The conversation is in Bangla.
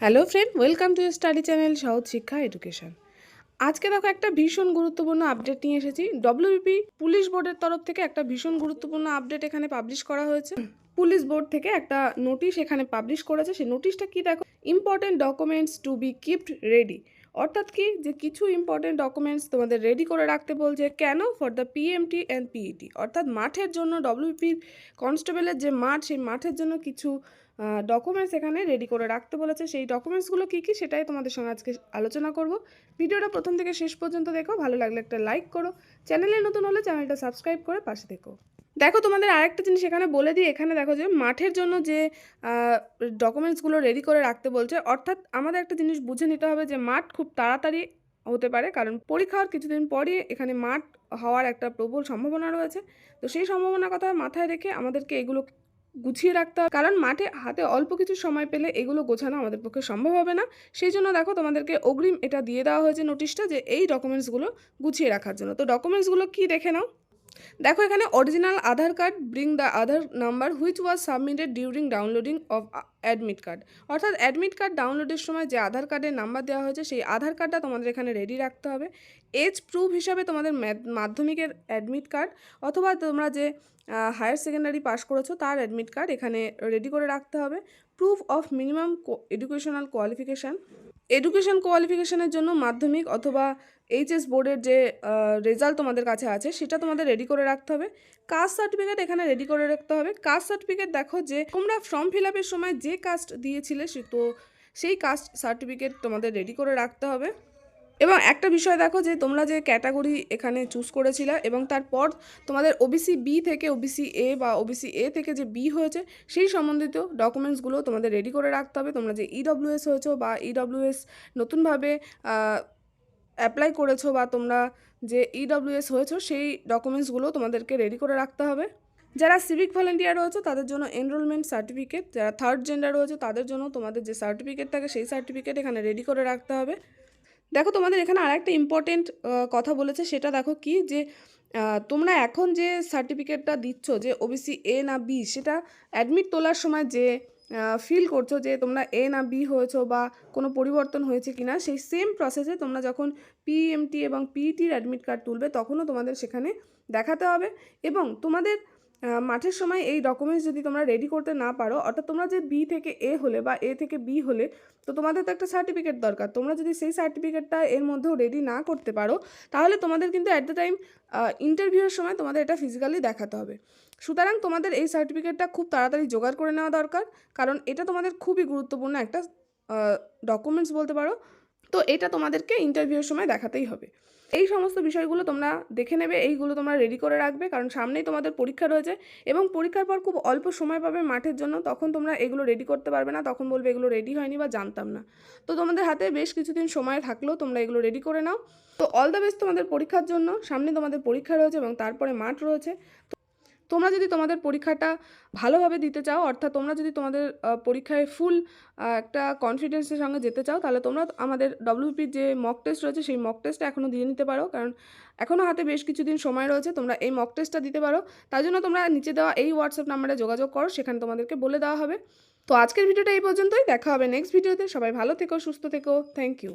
Hello friend welcome to study channel সহজ শিক্ষা এডুকেশন আজকে দেখো একটা ভীষণ গুরুত্বপূর্ণ আপডেট নিয়ে এসেছি। ডব্লিউবিপি পুলিশ বোর্ডের তরফ থেকে একটা ভীষণ গুরুত্বপূর্ণ আপডেট এখানে পাবলিশ করা হয়েছে। পুলিশ বোর্ড থেকে একটা নোটিশ এখানে পাবলিশ করেছে। সেই নোটিশটা কি দেখো? Important documents to be kept ready অর্থাৎ কি? যে কিছু ইম্পর্টেন্ট ডকুমেন্টস তোমাদের রেডি করে রাখতে বলছে, কেন? For the PMT and PET অর্থাৎ মাঠের জন্য ডব্লিউপি কনস্টেবলের যে মাঠ, সেই মাঠের জন্য কিছু ডকুমেন্টস এখানে রেডি করে রাখতে বলেছে। সেই ডকুমেন্টসগুলো কী কী সেটাই তোমাদের সঙ্গে আজকে আলোচনা করব। ভিডিওটা প্রথম থেকে শেষ পর্যন্ত দেখো, ভালো লাগলে একটা লাইক করো। চ্যানেলে নতুন হলে চ্যানেলটা সাবস্ক্রাইব করে পাশে দেখো দেখো, তোমাদের আরেকটা জিনিস এখানে বলে দিই। এখানে দেখো যে মাঠের জন্য যে ডকুমেন্টসগুলো রেডি করে রাখতে বলছে, অর্থাৎ আমাদের একটা জিনিস বুঝে নিতে হবে যে মাঠ খুব তাড়াতাড়ি হতে পারে, কারণ পরীক্ষার কিছুদিন পরই এখানে মাঠ হওয়ার একটা প্রবল সম্ভাবনা রয়েছে। তো সেই সম্ভাবনার কথা মাথায় রেখে আমাদেরকে এগুলো গুছিয়ে রাখতে হবে কারণ মাঠে হাতে অল্প কিছু সময় পেলে এগুলো গোছানো আমাদের পক্ষে সম্ভব হবে না। সেই জন্য দেখো তোমাদেরকে অগ্রিম এটা দিয়ে দেওয়া হয়েছে নোটিশটা যে এই ডকুমেন্টসগুলো গুছিয়ে রাখার জন্য। তো ডকুমেন্টসগুলো কি দেখে নাও? দেখো এখানে original Aadhaar card bring the Aadhaar number which was submitted during downloading of admit card অর্থাৎ অ্যাডমিট কার্ড ডাউনলোডের সময় যে আধার কার্ডের নাম্বার দেওয়া হয়েছে, সেই আধার কার্ডটা তোমাদের এখানে রেডি রাখতে হবে। এজ প্রুফ হিসাবে তোমাদের মাধ্যমিকের অ্যাডমিট কার্ড অথবা তোমরা যে হায়ার সেকেন্ডারি পাস করেছ, তার অ্যাডমিট কার্ড এখানে রেডি করে রাখতে হবে। Proof of minimum educational qualification education কোয়ালিফিকেশানের জন্য মাধ্যমিক অথবা এইচএস বোর্ডের যে রেজাল্ট তোমাদের কাছে আছে, সেটা তোমাদের রেডি করে রাখতে হবে। কাস্ট সার্টিফিকেট এখানে রেডি করে রাখতে হবে। কাস্ট সার্টিফিকেট দেখো যে, তোমরা ফর্ম ফিল আপের সময় যে কাস্ট দিয়েছিলে, সে তো সেই কাস্ট সার্টিফিকেট তোমাদের রেডি করে রাখতে হবে। এবং একটা বিষয় দেখো যে তোমরা যে ক্যাটাগরি এখানে চুজ করেছিলে এবং তারপর তোমাদের ওবিসি বি থেকে ওবিসি এ বা ওবিসি এ থেকে যে বি হয়েছে, সেই সম্বন্ধিত ডকুমেন্টসগুলো তোমাদের রেডি করে রাখতে হবে। তোমরা যে ইডব্লিউএস হয়েছো বা ইডব্লিউএস নতুনভাবে অ্যাপ্লাই করেছ বা তোমরা যে ইডব্লিউএস হয়েছো, সেই ডকুমেন্টসগুলো তোমাদেরকে রেডি করে রাখতে হবে। যারা সিভিক ভলেন্টিয়ার রয়েছে, তাদের জন্য এনরোলমেন্ট সার্টিফিকেট যারা থার্ড জেন্ডার রয়েছে, তাদের জন্য তোমাদের যে সার্টিফিকেট থাকে, সেই সার্টিফিকেট এখানে রেডি করে রাখতে হবে। দেখো তোমাদের এখানে আর একটা ইম্পর্টেন্ট কথা বলেছে, সেটা দেখো কি যে তোমরা এখন যে সার্টিফিকেটটা দিচ্ছ যে ওবিসি এ না বি সেটা অ্যাডমিট তোলার সময় যে ফিল করছ যে তোমরা এ না বি হয়েছো বা কোনো পরিবর্তন হয়েছে কি না সেই সেম প্রসেসে তোমরা যখন পিএমটি এবং পিইটির অ্যাডমিট কার্ড তুলবে, তখনও তোমাদের সেখানে দেখাতে হবে এবং তোমাদের মাঠের সময় এই ডকুমেন্টস যদি তোমরা রেডি করতে না পারো, অর্থাৎ তোমরা যে বি থেকে এ হলে বা এ থেকে বি হলে, তো তোমাদের তো একটা সার্টিফিকেট দরকার। তোমরা যদি সেই সার্টিফিকেটটা এর মধ্যেও রেডি না করতে পারো, তাহলে তোমাদের কিন্তু অ্যাট দ্য টাইম ইন্টারভিউয়ের সময় তোমাদের এটা ফিজিক্যালি দেখাতে হবে। সুতরাং তোমাদের এই সার্টিফিকেটটা খুব তাড়াতাড়ি জোগাড় করে নেওয়া দরকার, কারণ এটা তোমাদের খুবই গুরুত্বপূর্ণ একটা ডকুমেন্টস বলতে পারো। তো এটা তোমাদেরকে ইন্টারভিউয়ের সময় দেখাতেই হবে। এই সমস্ত বিষয়গুলো তোমরা দেখে নেবে, এইগুলো তোমরা রেডি করে রাখবে, কারণ সামনেই তোমাদের পরীক্ষা রয়েছে এবং পরীক্ষার পর খুব অল্প সময় পাবে মাঠের জন্য, তখন তোমরা এগুলো রেডি করতে পারবে না, তখন বলবে এগুলো রেডি হয়নি বা জানতাম না। তো তোমাদের হাতে বেশ কিছুদিন সময় থাকলেও তোমরা এগুলো রেডি করে নাও। তো অল দ্য বেস্ট তোমাদের পরীক্ষার জন্য সামনে তোমাদের পরীক্ষা রয়েছে এবং তারপরে মাঠ রয়েছে। তোমরা যদি তোমাদের পরীক্ষাটা ভালোভাবে দিতে চাও, অর্থাৎ তোমরা যদি তোমাদের পরীক্ষায় ফুল একটা কনফিডেন্সের সঙ্গে যেতে চাও, তাহলে তোমরা আমাদের ডব্লিউপির যে মক টেস্ট রয়েছে, সেই মক টেস্টটা এখনও দিয়ে নিতে পারো। কারণ এখনও হাতে বেশ কিছুদিন সময় রয়েছে, তোমরা এই মক টেস্টটা দিতে পারো। তাই জন্য তোমরা নিচে দেওয়া এই হোয়াটসঅ্যাপ নাম্বারে যোগাযোগ করো, সেখানে তোমাদেরকে বলে দেওয়া হবে। তো আজকের ভিডিওটা এই পর্যন্তই। দেখা হবে নেক্সট ভিডিওতে সবাই ভালো থেকো, সুস্থ থেকো। Thank you